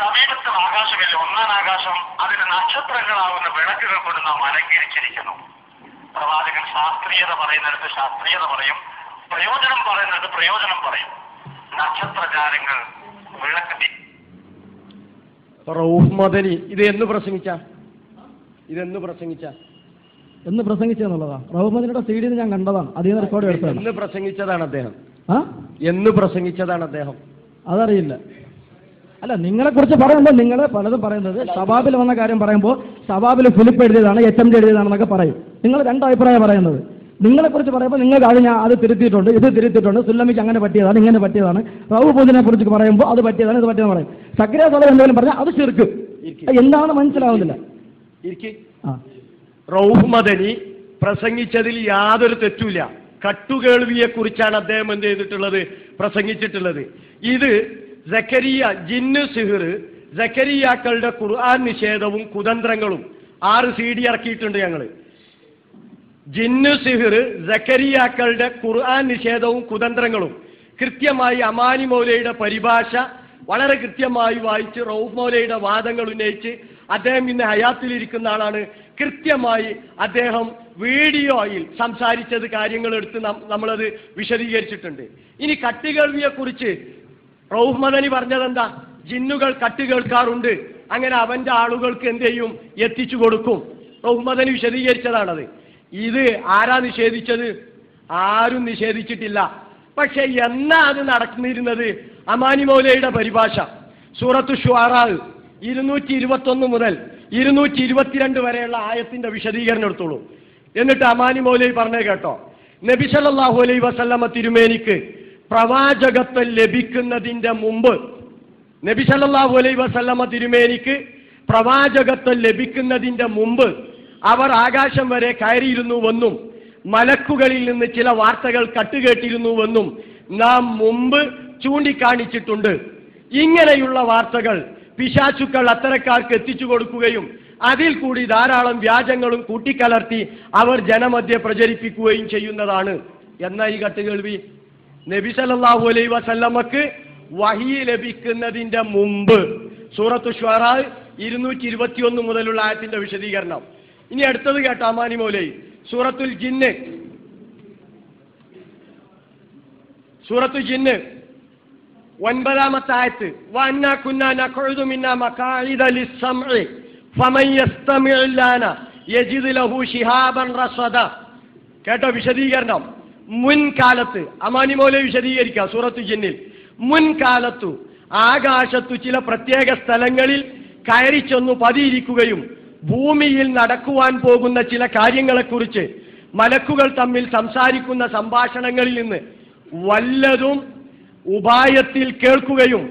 സമീപത്തും ആകാശമില്ല ഒന്നാം ആകാശം അതിന് നക്ഷത്രങ്ങളാവുന്ന വിളക്കുകൾ കൊണ്ട് നാം അലങ്കരിച്ചിരിക്കുന്നു. പ്രവാചകൻ ശാസ്ത്രീയത പറയുന്നിടത്ത് ശാസ്ത്രീയത പറയും പ്രയോജനം പറയുന്നിടത്ത് പ്രയോജനം പറയും. നക്ഷത്രജാലങ്ങൾ വിളക്ക് റൗഹ്മദരി റൌഫ് മദനി ഇത് എന്ന് പ്രസംഗിച്ച? ഇതെന്ന് പ്രസംഗിച്ച? എന്ന് പ്രസംഗിച്ചെന്നുള്ളതാ റഹ്മദിന്റെ സി ഡി ഞാൻ കണ്ടതാണ്. അതിൽ നിന്ന് റെക്കോർഡ് എടുത്തത് എന്ന് പ്രസംഗിച്ചതാണ് അദ്ദേഹം. ആ? എന്ന് പ്രസംഗിച്ചതാണ് അദ്ദേഹം. അതറിയില്ല. അല്ല നിങ്ങളെ കുറിച്ച് പറയുമ്പോൾ നിങ്ങൾ പലതും പറയുന്നത്. സബാബിൽ വന്ന കാര്യം പറയുമ്പോൾ സബാബിൽ ഫിലിപ്പ് എഴുതിയതാണ് എച്ച് എം ഡി എഴുതിയതാണെന്നൊക്കെ പറയും. നിങ്ങൾ രണ്ട് അഭിപ്രായം പറയുന്നത്. നിങ്ങളെ കുറിച്ച് പറയുമ്പോൾ നിങ്ങൾക്ക് അത് ഞാൻ അത് തിരുത്തിയിട്ടുണ്ട് ഇത് തിരുത്തിയിട്ടുണ്ട് സുല്ലമിക്ക് അങ്ങനെ പറ്റിയതാണ് ഇങ്ങനെ പറ്റിയതാണ്. റവു പൂജിനെ കുറിച്ച് പറയുമ്പോൾ അത് പറ്റിയതാണ് ഇത് പറ്റിയതെന്ന് പറയും. സക്രിയ സ്വലം എന്തെങ്കിലും പറഞ്ഞാൽ അത് ചെറുക്ക് എന്താണെന്ന് മനസ്സിലാവുന്നില്ല. റൌഫ് മദനി പ്രസംഗിച്ചതിൽ യാതൊരു തെറ്റുമില്ല. കട്ടുകേൾവിയെ കുറിച്ചാണ് അദ്ദേഹം എന്ത് ചെയ്തിട്ടുള്ളത്? പ്രസംഗിച്ചിട്ടുള്ളത്. ഇത് ജക്കരിയ ജിന്നു സിഹിർ ജക്കരിയാക്കളുടെ ഖുർആൻ നിഷേധവും കുതന്ത്രങ്ങളും. ആറ് സി ഡി ഇറക്കിയിട്ടുണ്ട് ഞങ്ങൾ ജിന്നു സിഹിർ ജക്കരിയാക്കളുടെ ഖുർആൻ നിഷേധവും കുതന്ത്രങ്ങളും. കൃത്യമായി അമാനി മൗലയുടെ പരിഭാഷ വളരെ കൃത്യമായി വായിച്ച് റൌഫ് മൗലയുടെ വാദങ്ങൾ ഉന്നയിച്ച് അദ്ദേഹം ഇന്ന് ഹയാത്തിലിരിക്കുന്ന ആളാണ്. കൃത്യമായി അദ്ദേഹം വീഡിയോയിൽ സംസാരിച്ചത് കാര്യങ്ങൾ എടുത്ത് നമ്മളത് വിശദീകരിച്ചിട്ടുണ്ട്. ഇനി കട്ടുകേൾവിയെക്കുറിച്ച് റൌഫ് മദനി പറഞ്ഞതെന്താ? ജിന്നുകൾ കട്ട് കേൾക്കാറുണ്ട്. അങ്ങനെ അവന്റെ ആളുകൾക്ക് എന്ത് ചെയ്യും? എത്തിച്ചു കൊടുക്കും. റൌഫ് വിശദീകരിച്ചതാണത്. ഇത് ആരാ നിഷേധിച്ചത്? ആരും നിഷേധിച്ചിട്ടില്ല. പക്ഷെ എന്നാ അത് നടന്നിരുന്നത്? അമാനി മൗലയുടെ പരിഭാഷ. സൂറത്ത് ഷുആറാ ഇരുന്നൂറ്റി ഇരുപത്തൊന്ന് മുതൽ ഇരുന്നൂറ്റി ഇരുപത്തിരണ്ട് വരെയുള്ള ആയത്തിന്റെ വിശദീകരണം എടുത്തോളൂ. എന്നിട്ട് അമാനി മൗലൈ പറഞ്ഞേ കേട്ടോ. നബി അലൈ വസല്ലമ്മ വസല്ലമ തിരുമേനിക്ക് പ്രവാചകത്വം ലഭിക്കുന്നതിന്റെ മുമ്പ് നബി സല്ലാഹു അലൈ വസല്ലമ തിരുമേനിക്ക് പ്രവാചകത്വം ലഭിക്കുന്നതിന്റെ മുമ്പ് അവർ ആകാശം വരെ കയറിയിരുന്നുവെന്നും മലക്കുകളിൽ നിന്ന് ചില വാർത്തകൾ കട്ടുകേട്ടിരുന്നുവെന്നും നാം മുമ്പ് ചൂണ്ടിക്കാണിച്ചിട്ടുണ്ട്. ഇങ്ങനെയുള്ള വാർത്തകൾ പിശാചുക്കൾ അത്തരക്കാർക്ക് എത്തിച്ചു കൊടുക്കുകയും അതിൽ കൂടി ധാരാളം വ്യാജങ്ങളും കൂട്ടിക്കലർത്തി അവർ ജനമധ്യെ പ്രചരിപ്പിക്കുകയും ചെയ്യുന്നതാണ്. എന്ന ഈ കട്ടുകേൾവി നബി സല്ലല്ലാഹു അലൈ വസല്ലമക്ക് വഹി ലഭിക്കുന്നതിന്റെ മുമ്പ് സൂറത്തു ഷ്വറാ ഇരുന്നൂറ്റി ഇരുപത്തിയൊന്ന് മുതലുള്ള ആയത്തിന്റെ വിശദീകരണം. ഇനി അടുത്തത് കേട്ടോ അമാനി മൗലൈ സൂറത്തുൽ ജിന്ന് സൂറത്തു ജിന്ന് ഒൻപതാമത്തെ ആയത്ത്. നഖുദു ഫമൻ ലഹു ശിഹാബൻ കേട്ടോ വിശദീകരണം. മുൻകാലത്ത് അമാനി മോലെ വിശദീകരിക്കുക സൂറത്തു ജിന്നിൽ. മുൻകാലത്തു ആകാശത്തു ചില പ്രത്യേക സ്ഥലങ്ങളിൽ കയറി ചെന്നു പതിയിരിക്കുകയും ഭൂമിയിൽ നടക്കുവാൻ പോകുന്ന ചില കാര്യങ്ങളെക്കുറിച്ച് മലക്കുകൾ തമ്മിൽ സംസാരിക്കുന്ന സംഭാഷണങ്ങളിൽ നിന്ന് വല്ലതും ഉപായത്തിൽ കേൾക്കുകയും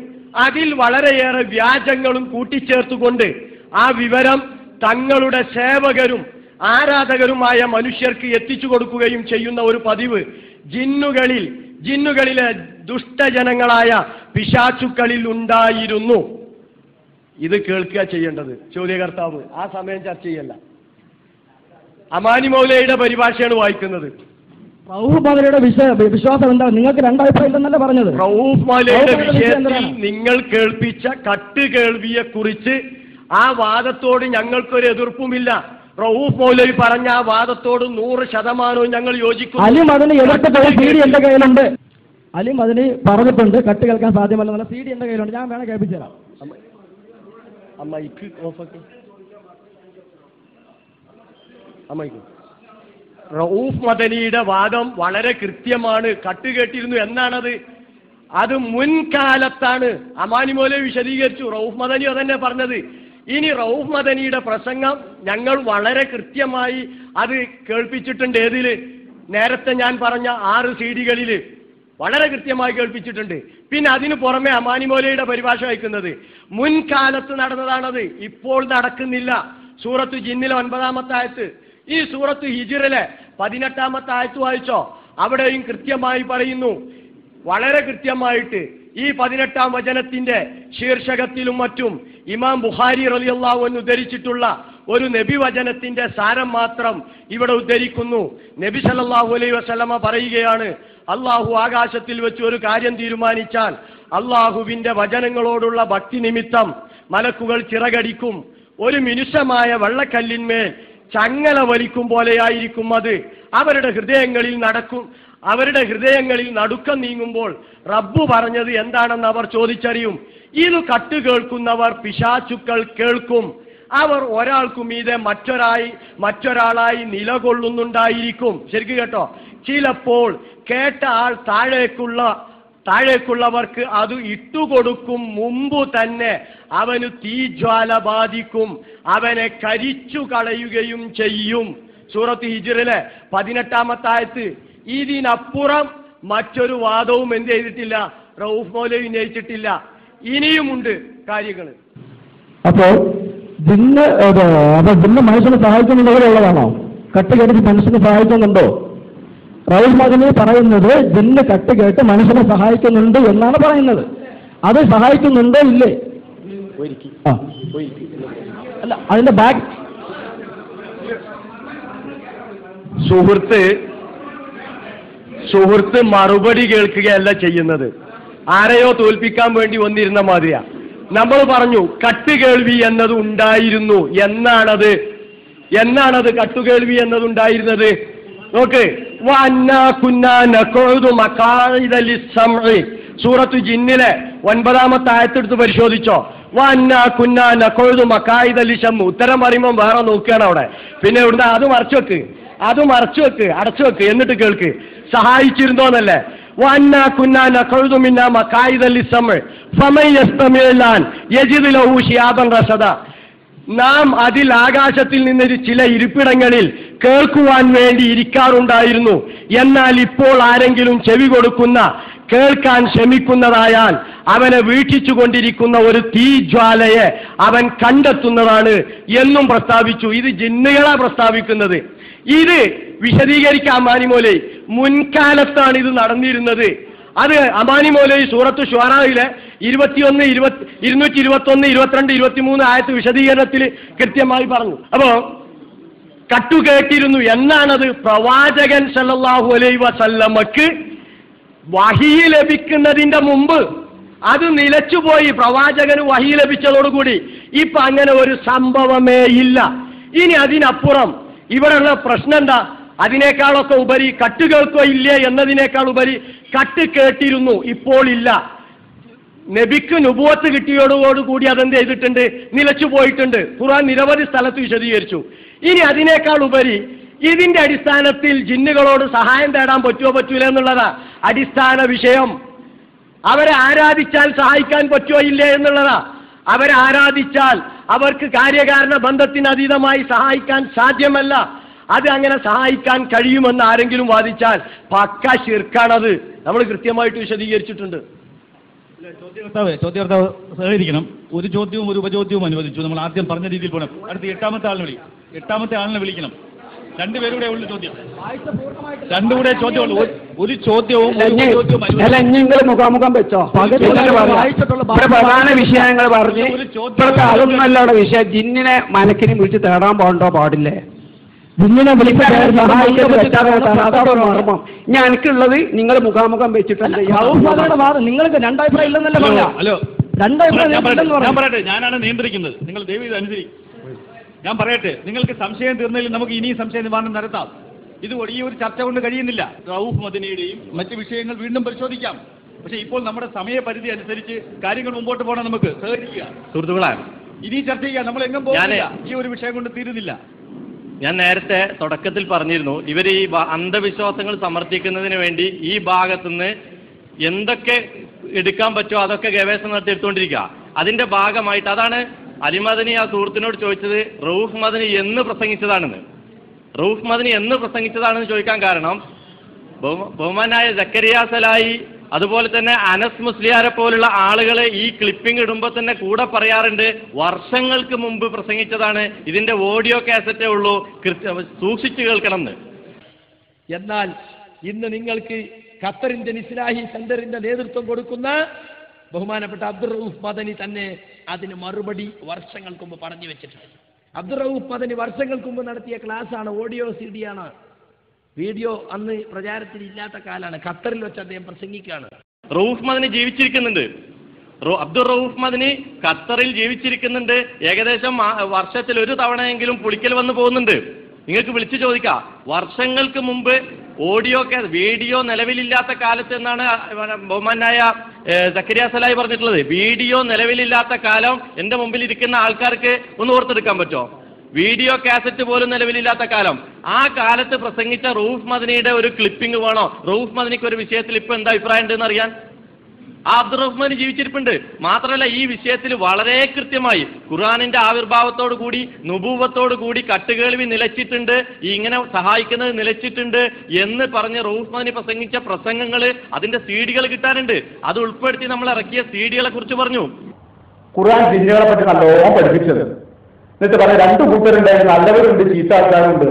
അതിൽ വളരെയേറെ വ്യാജങ്ങളും കൂട്ടിച്ചേർത്തുകൊണ്ട് ആ വിവരം തങ്ങളുടെ സേവകരും ആരാധകരുമായ മനുഷ്യർക്ക് എത്തിച്ചു കൊടുക്കുകയും ചെയ്യുന്ന ഒരു പതിവ്. ജിന്നുകളിൽ ജിന്നുകളിലെ ദുഷ്ടജനങ്ങളായ പിശാചുക്കളിൽ ഉണ്ടായിരുന്നു. ഇത് കേൾക്കുക ചെയ്യേണ്ടത്. ചോദ്യകർത്താവ് ആ സമയം ചർച്ച ചെയ്യല്ല. അമാനി മൗലയുടെ പരിഭാഷയാണ് വായിക്കുന്നത്. റൌഫ് വിശ്വാസം എന്താ നിങ്ങൾക്ക് രണ്ടഭിപ്രായം പറഞ്ഞത്? റൌഫ് മൗലയുടെ വിഷയത്തിൽ നിങ്ങൾ കേൾപ്പിച്ച കട്ട് കേൾവിയെ കുറിച്ച് ആ വാദത്തോട് ഞങ്ങൾക്കൊരു എതിർപ്പുമില്ല. റൌഫ് മൗലവി പറഞ്ഞ ആ വാദത്തോട് നൂറ് ശതമാനവും ഞങ്ങൾ യോജിക്കും അലിം അതിന് എതിർത്തിട്ട് സി ഡി എന്റെ കയ്യിലുണ്ട്. അലിം അതിന് പറഞ്ഞിട്ടുണ്ട്. കട്ട് കേൾക്കാൻ സാധ്യമല്ല സി ഡി എന്റെ കയ്യിലുണ്ട്. ഞാൻ വേണം കേൾപ്പിച്ചു തരാം. അമ്മയ്ക്ക് ഓഫാക്കി. ആ റൌഫ് മദനിയുടെ വാദം വളരെ കൃത്യമാണ്. കട്ട് കട്ടുകേട്ടിരുന്നു എന്നാണത്. അത് മുൻകാലത്താണ്. അമാനി മോലെ വിശദീകരിച്ചു. റൌഫ് മദനി അതന്നെ പറഞ്ഞത്. ഇനി റൌഫ് മദനിയുടെ പ്രസംഗം ഞങ്ങൾ വളരെ കൃത്യമായി അത് കേൾപ്പിച്ചിട്ടുണ്ട്. ഏതിൽ? നേരത്തെ ഞാൻ പറഞ്ഞ ആറ് സീഡികളിൽ വളരെ കൃത്യമായി കേൾപ്പിച്ചിട്ടുണ്ട്. പിന്നെ അതിനു പുറമെ അമാനിമോലയുടെ പരിഭാഷ വയ്ക്കുന്നത് മുൻകാലത്ത് നടന്നതാണത് ഇപ്പോൾ നടക്കുന്നില്ല. സൂറത്ത് ജിന്നിലെ ഒൻപതാമത്തെ ആയത്ത്. ഈ സൂറത്ത് ഹിജിറിലെ പതിനെട്ടാമത്തെ ആയത്ത് വായിച്ചോ? അവിടെയും കൃത്യമായി പറയുന്നു. വളരെ കൃത്യമായിട്ട് ഈ പതിനെട്ടാം വചനത്തിന്റെ ശീർഷകത്തിലും മറ്റും ഇമാം ബുഹാരി റളിയല്ലാഹു അൻഹു ഉദ്ധരിച്ചിട്ടുള്ള ഒരു നബി വചനത്തിന്റെ സാരം മാത്രം ഇവിടെ ഉദ്ധരിക്കുന്നു. നബി സല്ലല്ലാഹു അലൈഹി വസല്ലമ പറയുകയാണ് അള്ളാഹു ആകാശത്തിൽ വെച്ച് ഒരു കാര്യം തീരുമാനിച്ചാൽ അള്ളാഹുവിന്റെ വചനങ്ങളോടുള്ള ഭക്തി നിമിത്തം മലക്കുകൾ ചിറകടിക്കും. ഒരു മിനുഷമായ വെള്ളക്കല്ലിന്മേൽ ചങ്ങല വലിക്കും പോലെയായിരിക്കും അത്. അവരുടെ ഹൃദയങ്ങളിൽ നടക്കും അവരുടെ ഹൃദയങ്ങളിൽ നടുക്കം നീങ്ങുമ്പോൾ റബ്ബു പറഞ്ഞത് എന്താണെന്ന് അവർ ചോദിച്ചറിയും. ഇത് കട്ട് കേൾക്കുന്നവർ പിശാചുക്കൾ കേൾക്കും. അവർ ഒരാൾക്കു മീതെ മറ്റൊരായി മറ്റൊരാളായി നിലകൊള്ളുന്നുണ്ടായിരിക്കും. ശരിക്കും കേട്ടോ? ചിലപ്പോൾ കേട്ട ആൾ താഴേക്കുള്ള താഴേക്കുള്ളവർക്ക് അത് ഇട്ടുകൊടുക്കും മുമ്പ് തന്നെ. അവന് തീജ്വാല ബാധിക്കും. അവനെ കരിച്ചു കളയുകയും ചെയ്യും. സൂറത്ത് ഹിജിറിലെ പതിനെട്ടാമത്തായത്ത്. ഇതിനപ്പുറം മറ്റൊരു വാദവും എന്ത് ചെയ്തിട്ടില്ല? റൌഫ് മൗലവി ഉന്നയിച്ചിട്ടില്ല. ഇനിയുമുണ്ട് കാര്യങ്ങൾ അപ്പോ ജിന്ന് ഏത്, അപ്പൊ ജിന്ന് മനുഷ്യനെ സഹായിക്കുന്ന ഉള്ളതാണോ കട്ട് കേട്ടിട്ട് മനുഷ്യനെ സഹായിക്കുന്നുണ്ടോ? റൗൽ മകനെ പറയുന്നത് ജിന്ന് കട്ട് കേട്ട് മനുഷ്യനെ സഹായിക്കുന്നുണ്ട് എന്നാണ് പറയുന്നത്. അത് സഹായിക്കുന്നുണ്ടോ ഇല്ലേ? അല്ല അതിന്റെ ബാക്ക്. സുഹൃത്ത് സുഹൃത്ത് മറുപടി കേൾക്കുകയല്ല ചെയ്യുന്നത്. ആരെയോ തോൽപ്പിക്കാൻ വേണ്ടി വന്നിരുന്ന മാതിരിയാ. നമ്മൾ പറഞ്ഞു കട്ടുകേൾവി എന്നത് ഉണ്ടായിരുന്നു. എന്നാണത്? എന്നാണത് കട്ടുകേൾവി എന്നത് ഉണ്ടായിരുന്നത്? നോക്ക്. സൂറത്ത് ജിന്നിലെ ഒൻപതാമത്തെ ആയത്തെടുത്ത് പരിശോധിച്ചോ. ഉത്തരം പറയുമ്പോൾ വേറെ നോക്കുകയാണ് അവിടെ. പിന്നെ ഇവിടുന്ന് അത് മറച്ചു വെക്ക്. അത് മറച്ചു വെക്ക് അടച്ചു വെക്ക് എന്നിട്ട് കേൾക്ക്. സഹായിച്ചിരുന്നോന്നല്ലേ? നാം അതിൽ ആകാശത്തിൽ നിന്നൊരു ചില ഇരിപ്പിടങ്ങളിൽ കേൾക്കുവാൻ വേണ്ടി ഇരിക്കാറുണ്ടായിരുന്നു. എന്നാൽ ഇപ്പോൾ ആരെങ്കിലും ചെവി കൊടുക്കുന്ന കേൾക്കാൻ ശ്രമിക്കുന്നതായാൽ അവനെ വീക്ഷിച്ചു കൊണ്ടിരിക്കുന്ന ഒരു തീജ്വാലയെ അവൻ കണ്ടെത്തുന്നതാണ് എന്നും പ്രസ്താവിച്ചു. ഇത് ജിന്നുകളാ പ്രസ്താവിക്കുന്നത്. ഇത് വിശദീകരിക്കാം മാനിമോലെ മുൻകാലത്താണ് ഇത് നടന്നിരുന്നത്. അത് അമാനി മൗലവി സൂറത്ത് ഷുറായിലെ ഇരുപത്തിയൊന്ന് ഇരുപത്തി ഇരുന്നൂറ്റി ഇരുപത്തൊന്ന് ഇരുപത്തിരണ്ട് ഇരുപത്തിമൂന്ന് ആയത്ത് വിശദീകരണത്തിൽ കൃത്യമായി പറഞ്ഞു. അപ്പോ കട്ടു കേട്ടിരുന്നു എന്നാണത്? പ്രവാചകൻ സല്ലാഹു അലൈ വസല്ലമക്ക് വഹി ലഭിക്കുന്നതിന്റെ മുമ്പ് അത് നിലച്ചുപോയി. പ്രവാചകന് വഹി ലഭിച്ചതോടുകൂടി. ഇപ്പൊ അങ്ങനെ ഒരു സംഭവമേ ഇല്ല. ഇനി അതിനപ്പുറം ഇവിടെയുള്ള പ്രശ്നം എന്താ? അതിനേക്കാളൊക്കെ ഉപരി കട്ട് കേൾക്കോ ഇല്ലേ എന്നതിനേക്കാൾ ഉപരി കട്ട് കേട്ടിരുന്നു ഇപ്പോൾ ഇല്ല. നബിക്ക് നുബുവത്ത് കിട്ടിയോടുകൂടി അതെന്ത് ചെയ്തിട്ടുണ്ട്? നിലച്ചു പോയിട്ടുണ്ട്. ഖുറാൻ നിരവധി സ്ഥലത്ത് വിശദീകരിച്ചു. ഇനി അതിനേക്കാൾ ഉപരി ഇതിന്റെ അടിസ്ഥാനത്തിൽ ജിന്നുകളോട് സഹായം തേടാൻ പറ്റുമോ പറ്റൂല എന്നുള്ളതാ അടിസ്ഥാന വിഷയം. അവരെ ആരാധിച്ചാൽ സഹായിക്കാൻ പറ്റുമോ ഇല്ലേ എന്നുള്ളതാ. അവരെ ആരാധിച്ചാൽ അവർക്ക് കാര്യകാരണ ബന്ധത്തിന് അതീതമായി സഹായിക്കാൻ സാധ്യമല്ല. അത് അങ്ങനെ സഹായിക്കാൻ കഴിയുമെന്ന് ആരെങ്കിലും വാദിച്ചാൽ പക്ക ശിർക്കാണത്. നമ്മൾ കൃത്യമായിട്ട് വിശദീകരിച്ചിട്ടുണ്ട്. ചോദ്യകർത്താവ് സഹകരിക്കണം. ഒരു ചോദ്യവും ഒരു ഉപചോദ്യവും അനുവദിച്ചു. നമ്മൾ ആദ്യം പറഞ്ഞ രീതിയിൽ പോകണം അടുത്ത എട്ടാമത്തെ ആളിനെ വിളിക്കണം എട്ടാമത്തെ ആളിനെ വിളിക്കണം. രണ്ടുപേരുടെ ഉള്ളു ചോദ്യം. രണ്ടുകൂടെ ചോദ്യമുള്ളൂ. ഒരു- ഒരു ചോദ്യവും നിങ്ങൾ മുഖാമുഖം വെച്ചോ? പ്രധാന വിഷയങ്ങൾ പറഞ്ഞു ഇപ്പോഴത്തെ അതൊന്നല്ല അവിടെ വിഷയം. ജിന്നിനെ മനക്കിനെ വിളിച്ച് തേടാൻ പോകണ്ടോ? പാടില്ലേ? ജിന്നിനെ വിളിച്ച് ഞാൻ എനിക്കുള്ളത് നിങ്ങൾ മുഖാമുഖം വാദം നിങ്ങൾക്ക് രണ്ടായിരം ഇല്ലെന്നല്ലേ ഹലോ പറഞ്ഞ. ഹലോ. രണ്ടഭിപ്രായം ഞാൻ പറയട്ടെ ഞാനാണ് നിയന്ത്രിക്കുന്നത്. നിങ്ങൾ ദൈവം ഇത് അനുസരിക്കും ഞാൻ പറയട്ടെ നിങ്ങൾക്ക് സംശയം തീർന്നതിൽ നമുക്ക് ഇനിയും സംശയ നിവാരണം നടത്താം. ഇത് ഈ ഒരു ചർച്ച കൊണ്ട് കഴിയുന്നില്ല. റൌഫ് മദിനയുടെയും മറ്റ് വിഷയങ്ങൾ വീണ്ടും പരിശോധിക്കാം. പക്ഷേ ഇപ്പോൾ നമ്മുടെ സമയപരിധി അനുസരിച്ച് കാര്യങ്ങൾ മുമ്പോട്ട് പോകണം നമുക്ക്. സഹകരിക്കുക. സുഹൃത്തുക്കളെ ഇനി ചർച്ച ചെയ്യാം. നമ്മൾ എങ്ങും പോകുന്നില്ല. ഈ ഒരു വിഷയം കൊണ്ട് തീരുന്നില്ല. ഞാൻ നേരത്തെ തുടക്കത്തിൽ പറഞ്ഞിരുന്നു ഇവർ ഈ അന്ധവിശ്വാസങ്ങൾ സമർത്ഥിക്കുന്നതിന് വേണ്ടി ഈ ഭാഗത്തുനിന്ന് എന്തൊക്കെ എടുക്കാൻ പറ്റുമോ അതൊക്കെ ഗവേഷണം നടത്തി എടുത്തുകൊണ്ടിരിക്കുക അതിന്റെ ഭാഗമായിട്ട് അതാണ് അലിമദനി ആ സുഹൃത്തിനോട് ചോദിച്ചത് റൌഫ് മദനി എന്ന് പ്രസംഗിച്ചതാണെന്ന്. റൌഫ് മദനി എന്ന് പ്രസംഗിച്ചതാണെന്ന് ചോദിക്കാൻ കാരണം ബഹുമാനായ ജക്കരിയ സലായി അതുപോലെ തന്നെ അനസ് മുസ്ലിയാരെ പോലുള്ള ആളുകളെ ഈ ക്ലിപ്പിംഗ് ഇടുമ്പോൾ തന്നെ കൂടെ പറയാറുണ്ട് വർഷങ്ങൾക്ക് മുമ്പ് പ്രസംഗിച്ചതാണ് ഇതിന്റെ ഓഡിയോ കാസറ്റേ ഉള്ളൂ സൂക്ഷിച്ചു കേൾക്കണം എന്ന് എന്നാൽ ഇന്ന് നിങ്ങൾക്ക് ഖത്തറിന്റെ ഇസ്ലാഹി സെന്ററിന്റെ നേതൃത്വം കൊടുക്കുന്ന ബഹുമാനപ്പെട്ട അബ്ദുൾ റൌഫ് മദനി തന്നെ അതിന് മറുപടി വർഷങ്ങൾക്ക് മുമ്പ് പറഞ്ഞു വെച്ചിട്ടുണ്ട്. അബ്ദുൾ റൌഫ് മദനി വർഷങ്ങൾക്ക് മുമ്പ് നടത്തിയ ക്ലാസ്സാണ് ഓഡിയോ സി ഡി ആണ് വീഡിയോ അന്ന് പ്രചാരത്തിൽ ഇല്ലാത്ത കാലാണ് ഖത്തറിൽ വെച്ച് അദ്ദേഹം പ്രസംഗിക്കുകയാണ്. റൌഫ് മദനി ജീവിച്ചിരിക്കുന്നുണ്ട്. അബ്ദുൾ റൌഫ് മദനി ഖത്തറിൽ ജീവിച്ചിരിക്കുന്നുണ്ട്. ഏകദേശം വർഷത്തിൽ ഒരു തവണയെങ്കിലും പുളിക്കൽ വന്നു പോകുന്നുണ്ട്. നിങ്ങൾക്ക് വിളിച്ചു ചോദിക്കാം. വർഷങ്ങൾക്ക് മുമ്പ് ഓഡിയോ വീഡിയോ നിലവിലില്ലാത്ത കാലത്ത് എന്നാണ് ബഹുമാനായ സക്കരിയ സലായി പറഞ്ഞിട്ടുള്ളത് വീഡിയോ നിലവിലില്ലാത്ത കാലം എന്റെ മുമ്പിൽ ഇരിക്കുന്ന ആൾക്കാർക്ക് ഒന്ന് ഓർത്തെടുക്കാൻ പറ്റുമോ? വീഡിയോ കാസറ്റ് പോലും നിലവിലില്ലാത്ത കാലം. ആ കാലത്ത് പ്രസംഗിച്ച റൂഫ് മദനിയുടെ ഒരു ക്ലിപ്പിംഗ് വേണോ? റൂഫ് മദനിക്ക് ഒരു വിഷയത്തിൽ ഇപ്പൊ എന്താ അഭിപ്രായം ഉണ്ടെന്ന് അറിയാൻ? അബ്ദുറഹ്മാൻ ജീവിച്ചിരിപ്പുണ്ട്. മാത്രമല്ല ഈ വിഷയത്തിൽ വളരെ കൃത്യമായി ഖുർആാനിന്റെ ആവിർഭാവത്തോടു കൂടി നുബൂവത്തോടു കൂടി കട്ടുകേൾവി നിലച്ചിട്ടുണ്ട്. ഇങ്ങനെ സഹായിക്കുന്നത് നിലച്ചിട്ടുണ്ട് എന്ന് പറഞ്ഞ് റൂഹ്മാനി പ്രസംഗിച്ച പ്രസംഗങ്ങൾ അതിന്റെ സീഡികൾ കിട്ടാനുണ്ട്. അത് ഉൾപ്പെടുത്തി നമ്മൾ ഇറക്കിയ സീഡികളെ കുറിച്ച് പറഞ്ഞു. ഖുർആൻ ജിന്നുകളെ പറ്റി നല്ലോണം പഠിപ്പിച്ചത് എന്നിട്ട് പറഞ്ഞ രണ്ടു കൂട്ടരുണ്ടായിരുന്നു നല്ലവരുണ്ട് ചീത്ത ആൾക്കാരുണ്ട്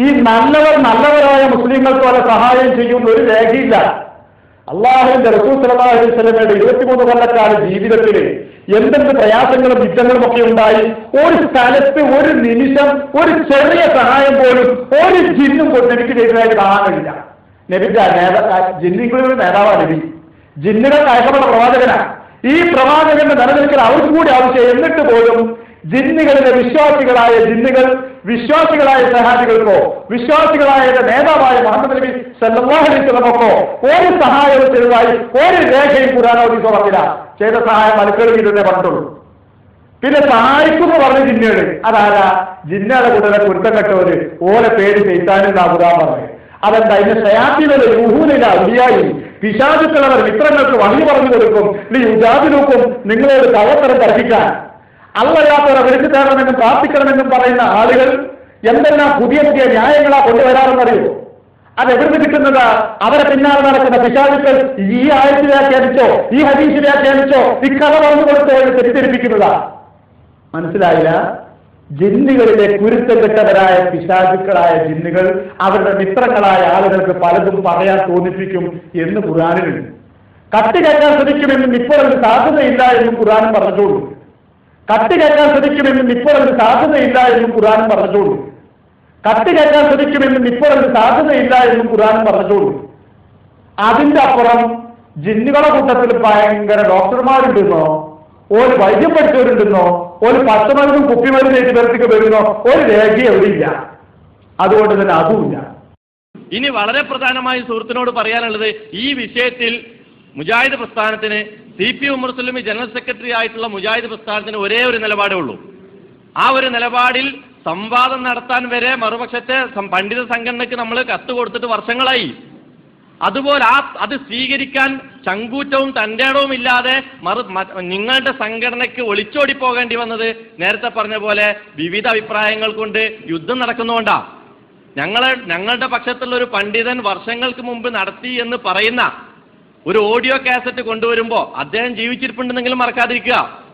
ഈ നല്ലവർ നല്ലവരായ മുസ്ലിങ്ങൾക്ക് വരെ സഹായം ചെയ്യുന്ന ഒരു രേഖയില്ല. അള്ളാഹുവിന്റെ റസൂൽ സലഹ് അലൈഹി ഇരുപത്തിമൂന്ന് കൊല്ലക്കാല ജീവിതത്തിൽ എന്തെന്ത് പ്രയാസങ്ങളും യുദ്ധങ്ങളും ഒക്കെ ഉണ്ടായി? ഒരു സ്ഥലത്ത് ഒരു നിമിഷം ഒരു ചെറിയ സഹായം പോലും ഒരു ജിന്നും കൊണ്ട് എനിക്ക് ചെയ്തതായിട്ട് കാണാനില്ല നബിന്റെ ജിന്നുകളുടെ നേതാവാണ് നബി. ജിന്നുകൾക്ക് അയക്കപ്പെട്ട പ്രവാചകനാണ് ഈ പ്രവാചകന്റെ നിലനിൽക്കൽ അവർക്ക് കൂടി ആവശ്യം. എന്നിട്ട് പോലും ജിന്നുകളിലെ വിശ്വാസികളായ ജിന്നുകൾ വിശ്വാസികളായ സഹാബികൾക്കോ വിശ്വാസികളായ നേതാവായ മുഹമ്മദ് നബി വസല്ലമക്കോ ഒരു സഹായവും ചെയ്തതായി ഒരു രേഖയും കൂടാനോ ദിവസം പറഞ്ഞില്ല. ചെയ്ത സഹായം തന്നെ പറഞ്ഞിട്ടുള്ളൂ. പിന്നെ സഹായിക്കുന്നു പറഞ്ഞ ജിന്നയുടെ അതാരാ? ജിന്നയുടെ കൂടെ കുരുത്തം കെട്ടവര് ഓലെ പേര് ചെയ്താനും നാകുതാൻ പറഞ്ഞു. അതെന്താ? ഇന്ന് സയാത്തിനൊരു യൂഹൂനില്ല ഉടിയായി പിശാചുക്കളവർ മിത്രങ്ങൾക്ക് വഴി പറഞ്ഞു കൊടുക്കും. ഈ ഉജാതിനൂക്കും നിങ്ങളോട് കള്ളത്തരം തർക്കിക്കാൻ അല്ലല്ലാത്തവരെ വിളിച്ചു തേടണമെന്നും പ്രാർത്ഥിക്കണമെന്നും പറയുന്ന ആളുകൾ എന്തെല്ലാം പുതിയ പുതിയ ന്യായങ്ങളാ കൊണ്ടുവരാമെന്നറിയോ അത് എവിടുന്ന് കിട്ടുന്നത്? അവരെ പിന്നാലെ നടക്കുന്ന പിശാചുക്കൾ ഈ ആഴ്ച വ്യാഖ്യാനിച്ചോ ഈ ഹരീഷ് വ്യാഖ്യാനിച്ചോ ഈ കഥ പറഞ്ഞു കൊടുത്തോ എന്ന് തെറ്റിദ്ധരിപ്പിക്കുന്നതാ? മനസ്സിലായില്ല? ജിന്നുകളിലെ കുരുത്തം കെട്ടവരായ പിശാചുക്കളായ ജിന്നുകൾ അവരുടെ മിത്രങ്ങളായ ആളുകൾക്ക് പലതും പറയാൻ തോന്നിപ്പിക്കും എന്ന് ഖുറാനിലുണ്ട് കട്ട് കേൾക്കാൻ ശ്രമിക്കുമെന്നും ഇപ്പോൾ അതിന് സാധ്യതയില്ല എന്നും ഖുറാനും പറഞ്ഞോളൂ കട്ട് കേൾക്കാൻ ശ്രമിക്കുമെന്നും ഇപ്പോൾ അതിന് സാധ്യതയില്ല എന്നും ഖുറാൻ പറഞ്ഞോളൂ കട്ട് കേൾക്കാൻ ശ്രമിക്കുമെന്നും ഇപ്പോൾ അതിന് സാധ്യതയില്ല എന്നും ഖുറാൻ പറഞ്ഞോളൂ അതിന്റെ അപ്പുറം ജിന്നുകളെ കൂട്ടത്തിൽ ഭയങ്കര ഡോക്ടർമാരുണ്ടെന്നോ ഒരു വൈദ്യം പഠിച്ചവരുണ്ടെന്നോ ഒരു പച്ചമരുന്നും കുപ്പിമരുന്നേറ്റ് നിർത്തിക്ക് വരുന്നോ ഒരു രേഖ എവിടെയില്ല. അതുകൊണ്ട് തന്നെ അതുമില്ല. ഇനി വളരെ പ്രധാനമായി സുഹൃത്തിനോട് പറയാനുള്ളത് ഈ വിഷയത്തിൽ മുജാഹിദ് പ്രസ്ഥാനത്തിന് C P Sullami general secretary ആയിട്ടുള്ള മുജാഹിദ് പ്രസ്ഥാനത്തിന് ഒരേ ഒരു നിലപാടേ ഉള്ളൂ. ആ ഒരു നിലപാടിൽ സംവാദം നടത്താൻ വരെ മറുപക്ഷത്തെ പണ്ഡിത സംഘടനയ്ക്ക് നമ്മൾ കത്ത് കൊടുത്തിട്ട് വർഷങ്ങളായി. അതുപോലെ ആ അത് സ്വീകരിക്കാൻ ചങ്കൂറ്റവും തന്റെടവും ഇല്ലാതെ മറു നിങ്ങളുടെ സംഘടനയ്ക്ക് ഒളിച്ചോടി പോകേണ്ടി വന്നത് നേരത്തെ പറഞ്ഞ പോലെ വിവിധ അഭിപ്രായങ്ങൾ കൊണ്ട് യുദ്ധം നടക്കുന്നുകൊണ്ടാ ഞങ്ങളെ ഞങ്ങളുടെ പക്ഷത്തുള്ള ഒരു പണ്ഡിതൻ വർഷങ്ങൾക്ക് മുമ്പ് നടത്തി എന്ന് പറയുന്ന ഒരു ഓഡിയോ കാസറ്റ് കൊണ്ടുവരുമ്പോൾ അദ്ദേഹം ജീവിച്ചിരിപ്പുണ്ടെന്നെങ്കിലും മറക്കാതിരിക്കുക.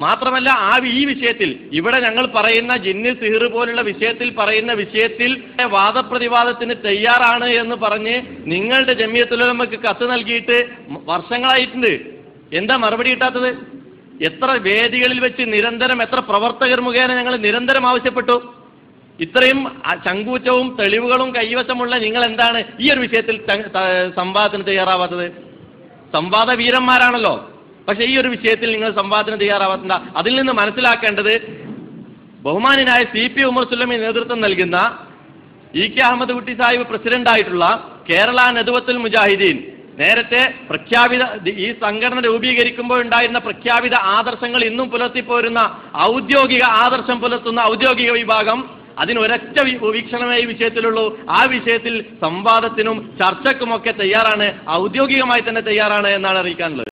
മാത്രമല്ല ആ ഈ വിഷയത്തിൽ ഇവിടെ ഞങ്ങൾ പറയുന്ന ജിന്നി സിഹിർ പോലുള്ള വിഷയത്തിൽ പറയുന്ന വിഷയത്തിൽ വാദപ്രതിവാദത്തിന് തയ്യാറാണ് എന്ന് പറഞ്ഞ് നിങ്ങളുടെ ജമിയത്തുലമക്ക് കത്ത് നൽകിയിട്ട് വർഷങ്ങളായിട്ടുണ്ട്. എന്താ മറുപടി കിട്ടാത്തത്? എത്ര വേദികളിൽ വെച്ച് നിരന്തരം എത്ര പ്രവർത്തകർ മുഖേന ഞങ്ങൾ നിരന്തരം ആവശ്യപ്പെട്ടു? ഇത്രയും ചങ്കൂറ്റവും തെളിവുകളും കൈവശമുള്ള നിങ്ങൾ എന്താണ് ഈ ഒരു വിഷയത്തിൽ സംവാദത്തിന് തയ്യാറാവാത്തത്? സംവാദ വീരന്മാരാണല്ലോ. പക്ഷേ ഈ ഒരു വിഷയത്തിൽ നിങ്ങൾ സംവാദത്തിന് തയ്യാറാവാത്ത അതിൽ നിന്ന് മനസ്സിലാക്കേണ്ടത് ബഹുമാനായ സി പി ഉമർ സുല്ലമി നേതൃത്വം നൽകുന്ന ഇ കെ അഹമ്മദ് കുട്ടി സാഹിബ് പ്രസിഡന്റ് ആയിട്ടുള്ള കേരള നെതുവത്തുൽ മുജാഹിദീൻ നേരത്തെ പ്രഖ്യാപിത ഈ സംഘടന രൂപീകരിക്കുമ്പോൾ ഉണ്ടായിരുന്ന പ്രഖ്യാപിത ആദർശങ്ങൾ ഇന്നും പുലർത്തിപ്പോരുന്ന ഔദ്യോഗിക ആദർശം പുലർത്തുന്ന ഔദ്യോഗിക വിഭാഗം അതിന് ഒരൊറ്റ വി- വീക്ഷണമേ ഈ വിഷയത്തിലുള്ളൂ. ആ വിഷയത്തിൽ സംവാദത്തിനും ചർച്ചക്കുമൊക്കെ തയ്യാറാണ്. ഔദ്യോഗികമായി തന്നെ തയ്യാറാണ് എന്നാണ് അറിയിക്കാനുള്ളത്.